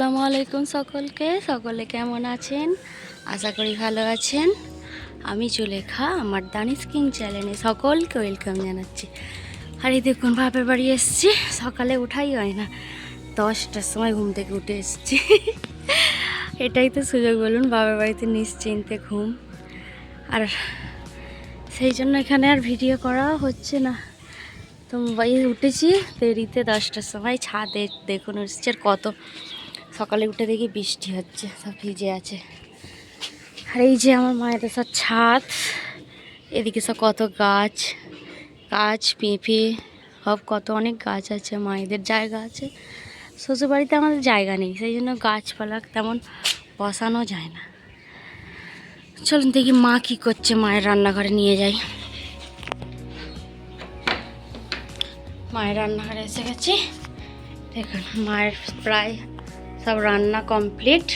আসসালামু আলাইকুম সকলকে। সকলে কেমন আছেন? আশা করি ভালো আছেন। আমি চুলেখা আমার দানিস কিং চ্যানেলে সকলকে ওয়েলকাম জানাচ্ছি। আর এই দেখুন, বাপের বাড়ি এসেছি। সকালে উঠাই হয় না। দশটার সময় ঘুম থেকে উঠে এসেছি। এটাই তো সুযোগ বলুন বাবার বাড়িতে নিশ্চিন্তে ঘুম। আর সেই জন্য এখানে আর ভিডিও করাও হচ্ছে না। তো বাই উঠেছি, দেরিতে দশটার সময় ছাদে দেখুন এসছে আর কত সকালে উঠে দেখি বৃষ্টি হচ্ছে, সব ভিজে আছে। আর এই যে আমার মায়ের সব ছাদ, এদিকে সব কত গাছ গাছ, পেঁপে, সব কত অনেক গাছ আছে, মায়েদের জায়গা আছে। শ্বশুরবাড়িতে আমাদের জায়গা নেই, সেই জন্য গাছপালা তেমন বসানো যায় না। চলুন দেখি মা কী করছে, মায়ের রান্নাঘরে নিয়ে যাই। মায়ের রান্নাঘরে এসে গেছি। দেখুন, মায়ের প্রায় সব রান্না কমপ্লিট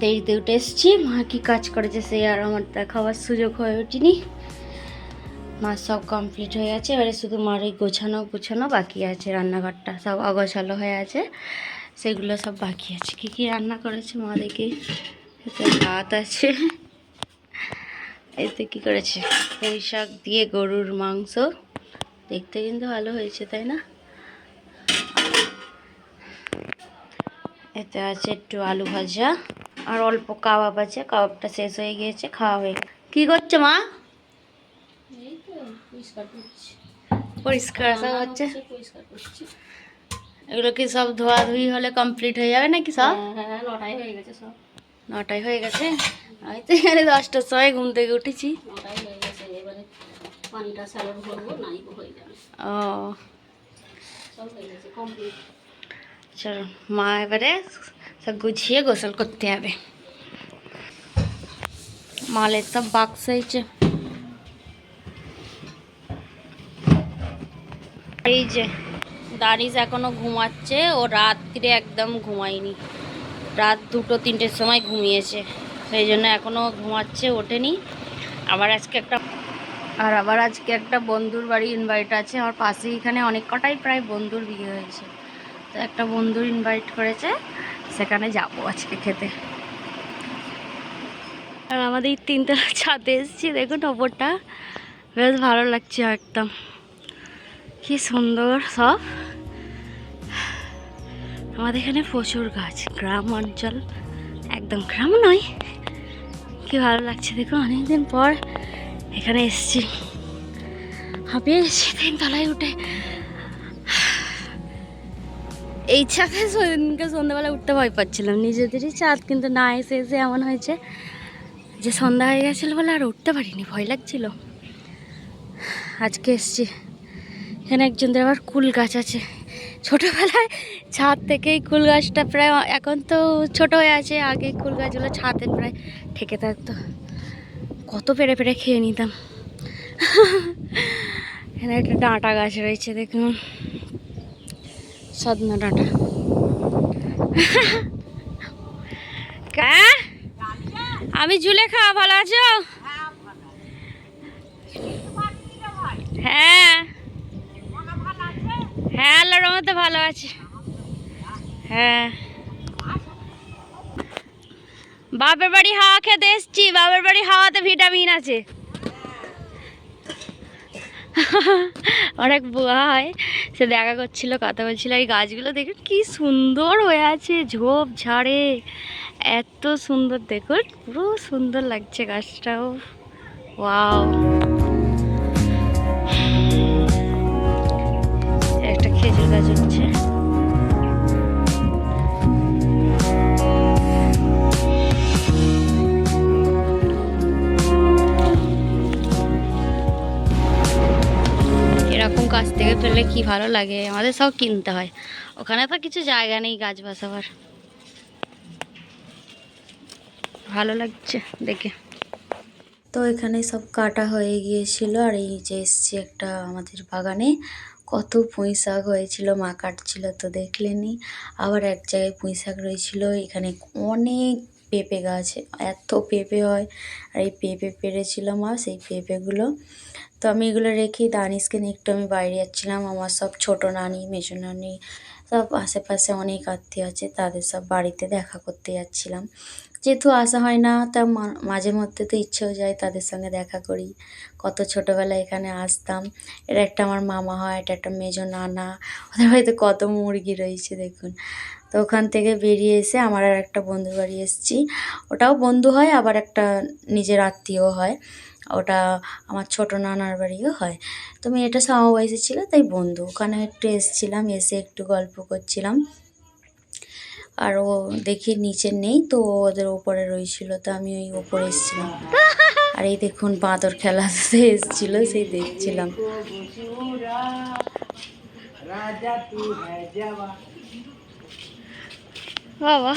দেরিতে উঠে এসেছি। মা কী কাজ করেছে সেই আর আমার দেখাবার সুযোগ হয়ে ওঠেনি। মা সব কমপ্লিট হয়ে গেছে এবারে শুধু মার ওই গোছানো গুছানো বাকি আছে, রান্নাঘরটা সব অগোছালো হয়ে আছে। সেগুলো সব বাকি আছে। কী কী রান্না করেছে মা দেখি। ভাত আছে। এতে কী করেছে? পুঁই শাক দিয়ে গরুর মাংস। দেখতে কিন্তু ভালো হয়েছে, তাই না? এতে আছে একটু আলু ভাজা আর অল্প কাবাব আছে কাবাবটা শেষ হয়ে গিয়েছে খাওয়া হয়ে। কি করছে মা? পরিষ্কার হচ্ছে। এগুলো কি সব ধোয়াধুয়ি হলে কমপ্লিট হয়ে যাবে নাকি সব? হ্যাঁ নটাই হয়ে গেছে সব। হয়ে গেছে। আমি তো এখানে দশটার সময় ঘুম থেকে উঠেছি। হয়ে হয়ে ও সব হয়ে গেছে কমপ্লিট চলো মা এবারে সব গুছিয়ে গোসল করতে হবে মালের সব বাক্স হয়েছে এই যে দানিশ এখনও ঘুমাচ্ছে ও রাত্রে একদম ঘুমায়নি রাত দুটো তিনটের সময় ঘুমিয়েছে সেই জন্য এখনও ঘুমাচ্ছে ওঠেনি আবার আজকে একটা আর আবার আজকে একটা বন্ধুর বাড়ি ইনভাইট আছে আমার পাশেই এখানে অনেক কটাই প্রায় বন্ধুর বিয়ে হয়েছে তো একটা বন্ধুর ইনভাইট করেছে, সেখানে যাব আজকে খেতে। আর আমাদের তিনতলা ছাদে এসেছি, দেখুন ওপরটা। বেশ ভালো লাগছে একদম। কি সুন্দর সব। আমাদের এখানে প্রচুর গাছ, গ্রাম অঞ্চল। একদম গ্রাম নয়। কি ভালো লাগছে দেখুন, অনেকদিন পর এখানে এসেছি। হাঁপিয়ে গেছি, তিনতলায় উঠে। এই ছাদে সেদিনকে সন্ধ্যাবেলা উঠতে ভয় পাচ্ছিলাম। নিজেদেরই চাঁদ কিন্তু না এসে এসে এমন হয়েছে যে সন্ধ্যা হয়ে গেছিল বলে আর উঠতে পারিনি, ভয় লাগছিল। আজকে এসছি। এখানে একজনদের আবার কুল গাছ আছে। ছোটোবেলায় ছাদ থেকেই কুল গাছটা প্রায় এখন তো ছোট হয়ে আছে আগে কুল গাছগুলো ছাদে প্রায় ঠেকে থাকতো। কত পেরে পেরে খেয়ে নিতাম। এখানে একটা ডাঁটা গাছ রয়েছে, দেখুন। সদনা ডাঁটা হ্যাঁ? আমি জুলে খাওয়া ভালো আছো? হ্যাঁ। হ্যাঁ আল্লাহর রহমতে ভালো আছে। হ্যাঁ। বাপের বাড়ি হাওয়া খেতে এসছি বাপের বাড়ি হাওয়াতে ভিটামিন আছে। অনেক বুয়া। হয় সে দেখা করছিল, কথা বলছিল, এই গাছগুলো দেখুন কি সুন্দর হয়ে আছে, ঝোপ ঝাড়ে, এত সুন্দর, দেখুন, পুরো সুন্দর লাগছে গাছটাও। ওয়াও। একটা খেজুর গাছ হচ্ছে। গাছ থেকে পেলে কি ভালো লাগে? আমাদের সব কিনতে হয়। ওখানে তো কিছু জায়গা নেই গাছ বাসাবার। ভালো লাগছে দেখে। তো এখানে সব কাটা হয়ে গিয়েছিল আর এই যে এসছি একটা আমাদের বাগানে। কত পুঁই শাক হয়েছিল, মা কাটছিল তো দেখলেনি আবার এক জায়গায় পুঁই শাক রয়েছিল, এখানে অনেক পেঁপে গাছ, এত পেঁপে হয়। আর এই পেঁপে পেরেছিল মা, সেই পেঁপেগুলো। তো আমি এগুলো রেখে দানিশকে নিয়ে একটু আমি বাইরে যাচ্ছিলাম। আমার সব ছোট নানি, মেজো নানি, সব আশেপাশে অনেক আত্মীয় আছে, তাদের সব বাড়িতে দেখা করতে যাচ্ছিলাম। যেহেতু আসা হয় না, তা মাঝে মধ্যে তো ইচ্ছেও যায় তাদের সঙ্গে দেখা করি। কত ছোটোবেলায় এখানে আসতাম। এটা একটা আমার মামা হয়, এটা একটা মেজো নানা। ওদের বাড়িতে কত মুরগি রয়েছে, দেখুন। তো ওখান থেকে বেরিয়ে এসে আমার আর একটা বন্ধুর বাড়ি এসেছি। ওটাও বন্ধু হয়, আবার একটা নিজের আত্মীয় হয়। ওটা আমার ছোট নানার বাড়িও হয়। তো মেয়েটা সমবয়সী ছিল, তাই বন্ধু। ওখানে একটু এসেছিলাম, এসে একটু গল্প করছিলাম। আর ও দেখি নিচে নেই, তো ওদের ওপরে রয়েছিল, তো আমি ওই ওপরে এসেছিলাম। আর এই দেখুন, বাঁদর খেলা এসেছিল, সেই দেখছিলাম। বাবা।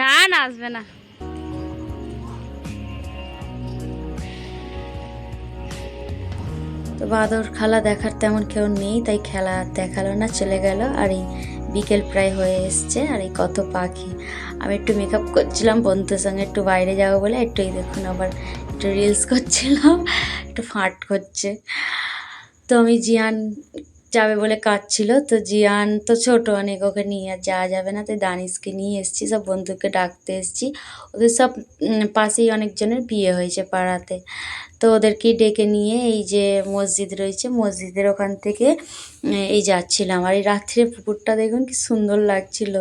না না, আসবে না। তো বাদর খেলা দেখার তেমন কেউ নেই, তাই খেলা দেখাল না, চলে গেল, আর এই বিকেল প্রায় হয়ে এসছে, আর এই কত পাখি। আমি একটু মেকআপ করছিলাম বন্ধুর সঙ্গে একটু বাইরে যাব বলে, একটু এই দেখুন আবার একটু রিলস করছিলাম, একটু ফাট করছে। তো আমি জিয়ান যাবে বলে কাঁদছিল। তো জিয়ান তো ছোট, অনেক ওকে নিয়ে আর যাওয়া যাবে না। তাই দানিশকে নিয়ে এসেছি, সব বন্ধুকে ডাকতে এসেছি। ওদের সব পাশেই অনেকজনের বিয়ে হয়েছে পাড়াতে। তো ওদেরকে ডেকে নিয়ে এই যে মসজিদ রয়েছে, মসজিদের ওখান থেকে এই যাচ্ছিলাম। আর এই রাত্রে পুকুরটা দেখুন কি সুন্দর লাগছিল।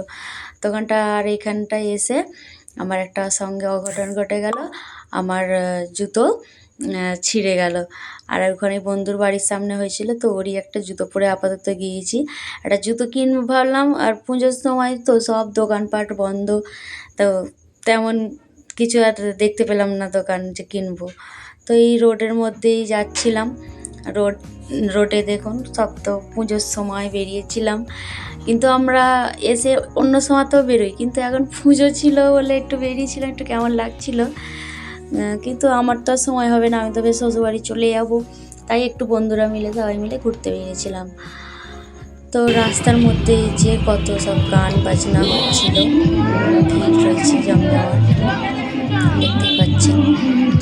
তখনটা আর এখানটায় এসে আমার একটা সঙ্গে অঘটন ঘটে গেল। আমার জুতো ছিঁড়ে গেল। আর ওখানে বন্ধুর বাড়ির সামনে হয়েছিল, তো ওরই একটা জুতো পরে আপাতত গিয়েছি। একটা জুতো কিনবো ভাবলাম, আর পুজোর সময় তো সব দোকানপাট বন্ধ, তো তেমন কিছু আর দেখতে পেলাম না দোকান যে কিনবো। তো এই রোডের মধ্যেই যাচ্ছিলাম। রোড, রোডে দেখুন, সব তো পুজোর সময় বেরিয়েছিলাম। কিন্তু আমরা এসে অন্য সময় তো বেরোই, কিন্তু এখন পুজো ছিল বলে একটু বেরিয়েছিলাম একটু কেমন লাগছিল। কিন্তু আমার তো আর সময় হবে না আমি তো বেশ শ্বশুরবাড়ি চলে যাব। তাই একটু বন্ধুরা মিলে সবাই মিলে ঘুরতে বেরিয়েছিলাম। তো রাস্তার মধ্যে যে কত সব গান বাজনা হচ্ছিল ভিড় রয়েছে জমজমাট দেখতে পাচ্ছেন।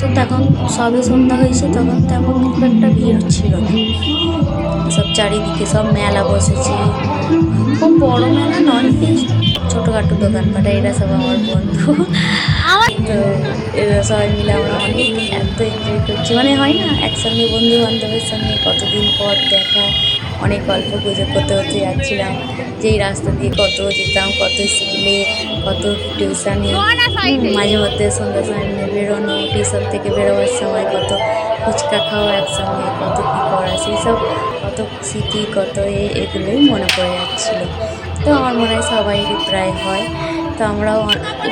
তো তখন সবে সন্ধ্যা হয়েছে তখন তেমন খুব একটা ভিড় ছিল না। সব চারিদিকে সব মেলা বসেছে। খুব বড় মেলা নয় ছোটোখাটো দোকানপাটা এরা সব আমার বন্ধু। তো সবাই মিলে আমরা অনেক এত এনজয় করছি। মানে হয় না, একসঙ্গে বন্ধু বান্ধবের সঙ্গে কতদিন পর দেখা, অনেক গল্প গুজব করতে করতে যাচ্ছিলাম, যেই রাস্তা দিয়ে কত যেতাম, কত স্কুলে কত টিউশনে মাঝে মধ্যে সন্ধ্যা সন্ধ্যে বেরোনো টিউশন থেকে বেরোবার সময় কত ফুচকা খাওয়া একসঙ্গে, কত কী করা, সেই সব কত স্মৃতি, কত এগুলোই মনে পড়ে যাচ্ছিল। তো আমার মনে হয় সবাইরই প্রায় হয়। তো আমরাও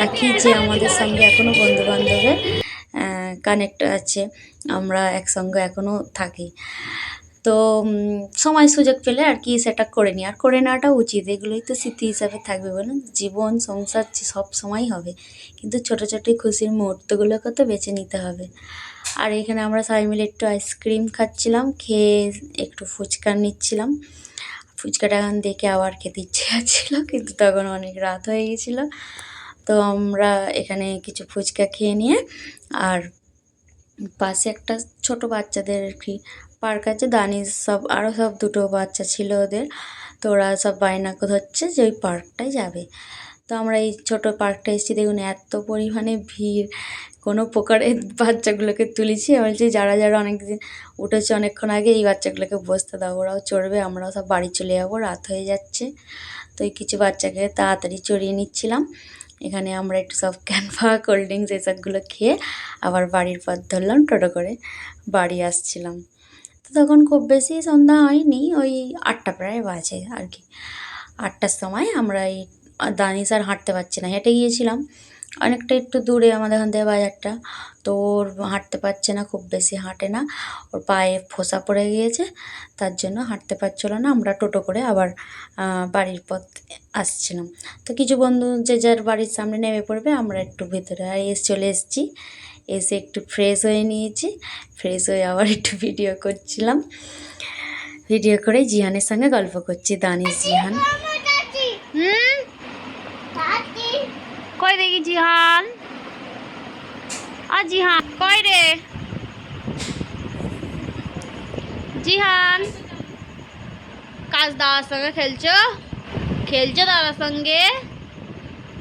রাখি যে আমাদের সঙ্গে এখনও বন্ধু বান্ধবের কানেক্ট আছে। আমরা একসঙ্গে এখনও থাকি। তো সময় সুযোগ পেলে আর কি সেটা করে নিই। আর করে নেওয়াটা উচিত। এগুলোই তো স্মৃতি হিসাবে থাকবে বলুন। জীবন, সংসার সব সময়ই হবে। কিন্তু ছোটো ছোটো খুশির মুহূর্তগুলোকে তো বেছে নিতে হবে। আর এখানে আমরা সবাই মিলে একটু আইসক্রিম খাচ্ছিলাম, খেয়ে একটু ফুচকা নিচ্ছিলাম। ফুচকাটা এখন দেখে আবার খেতে ইচ্ছে যাচ্ছিল কিন্তু তখন অনেক রাত হয়ে গেছিল। তো আমরা এখানে কিছু ফুচকা খেয়ে নিয়ে, আর পাশে একটা ছোট বাচ্চাদের কি পার্ক আছে, দানিশ সব আরও সব দুটো বাচ্চা ছিল ওদের। তো ওরা সব বায়না ধরছে যে ওই পার্কটায় যাবে। তো আমরা এই ছোট পার্কটা এসেছি, দেখুন এত পরিমাণে ভিড় কোনো প্রকারে বাচ্চাগুলোকে তুলেছি। বলছি, যারা যারা অনেক দিন উঠেছে, অনেকক্ষণ আগে এই বাচ্চাগুলোকে বসতে দাও। ওরাও চড়বে, আমরাও সব বাড়ি চলে যাব। রাত হয়ে যাচ্ছে। তো এই কিছু বাচ্চাকে তাড়াতাড়ি চড়িয়ে নিচ্ছিলাম। এখানে আমরা একটু সব ক্যানভা কোল্ড ড্রিঙ্কস এসবগুলো খেয়ে আবার বাড়ির পথ ধরলাম, টোটো করে বাড়ি আসছিলাম। তো তখন খুব বেশি সন্ধ্যা হয়নি, ওই আটটা প্রায় বাজে আর কি। আটটার সময় আমরা এই দানিশ আর হাঁটতে পারছি না, হেঁটে গিয়েছিলাম। অনেকটা একটু দূরে আমাদের এখান থেকে বাজারটা। তো ওর হাঁটতে পারছে না, খুব বেশি হাঁটে না। ওর পায়ে ফোসা পড়ে গিয়েছে, তার জন্য হাঁটতে পারছিল না। আমরা টোটো করে আবার বাড়ির পথ আসছিলাম। তো কিছু বন্ধু যে যার বাড়ির সামনে নেমে পড়বে, আমরা একটু ভেতরে আর এসে চলে এসেছি। এসে একটু ফ্রেশ হয়ে নিয়েছি। ফ্রেশ হয়ে আবার একটু ভিডিও করছিলাম। ভিডিও করে জিহানের সঙ্গে গল্প করছি, দানিশ জিহান। দেখি জিহান। আ, জিহান, কই রে? জিহান, কাজ দাদার সঙ্গে খেলছো? খেলছো দাদার সঙ্গে?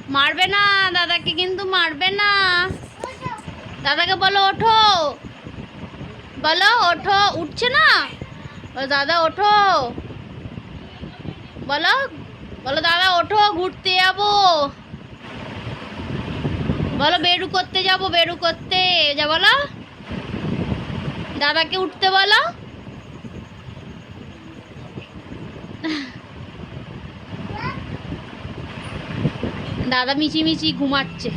মারবে না, দাদাকে কিন্তু মারবে না। দাদাকে বলো, ওঠো। বলো, ওঠো, উঠছে না? দাদা, ওঠো। বলো বলো, দাদা, ওঠো, ঘুরতে যাব বলো, বেরু করতে যাব, বেরু করতে। যা বলো। দাদাকে উঠতে বলো। দাদা মিচিমিচি ঘুমাচ্ছে।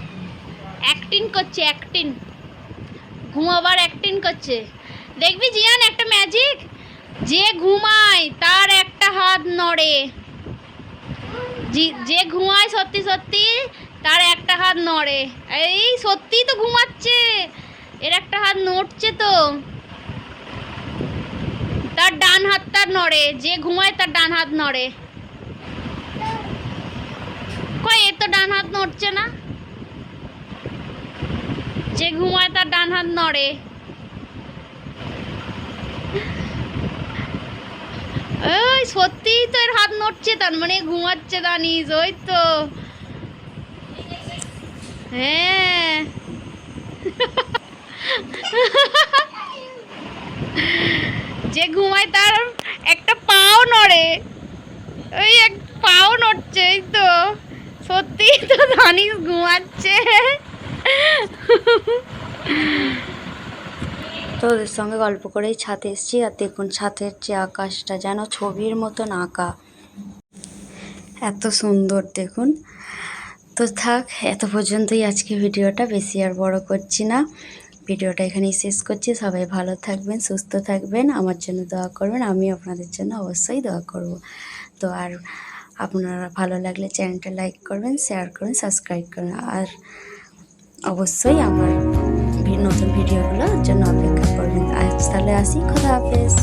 অ্যাক্টিং করছে, অ্যাক্টিং। ঘুমাবার অ্যাক্টিং করছে। দেখবি জিয়ান, একটা ম্যাজিক যে ঘুমায়, তার একটা হাত নড়ে। যে ঘুমায় সত্যি সত্যি তার একটা হাত নড়ে। এই, সত্যিই তো ঘুমাচ্ছে। এর একটা হাত নড়ছে তো। তার ডান হাতটা নড়ে। যে ঘুমায় তার ডান হাত নড়ে। কই এর তো ডান হাত নড়ছে না? যে ঘুমায় তার ডান হাত নড়ে। ওই সত্যিই তো এর হাত নড়ছে তার মানে ঘুমাচ্ছে দানিস ওই তো। হ্যাঁ। যে ঘুমায় তার একটা পাও নড়ে। ওই এক পাও নড়ছে, এই তো। সত্যি তো ধানিস ঘুমাচ্ছে। তো ওদের সঙ্গে গল্প করেই ছাদে এসেছি, আর দেখুন ছাদের যে আকাশটা যেন ছবির মতন আঁকা। এত সুন্দর, দেখুন। তো থাক। এত পর্যন্তই আজকে ভিডিওটা, বেশি আর বড় করছি না। ভিডিওটা এখানেই শেষ করছি। সবাই ভালো থাকবেন, সুস্থ থাকবেন। আমার জন্য দোয়া করবেন আমি আপনাদের জন্য অবশ্যই দোয়া করব। তো আর আপনারা ভালো লাগলে চ্যানেলটা লাইক করবেন, শেয়ার করবেন সাবস্ক্রাইব করবেন আর অবশ্যই আমার নতুন ভিডিওগুলোর জন্য অপেক্ষা করবেন। আজ তাহলে আসি। খোদা হাফেজ।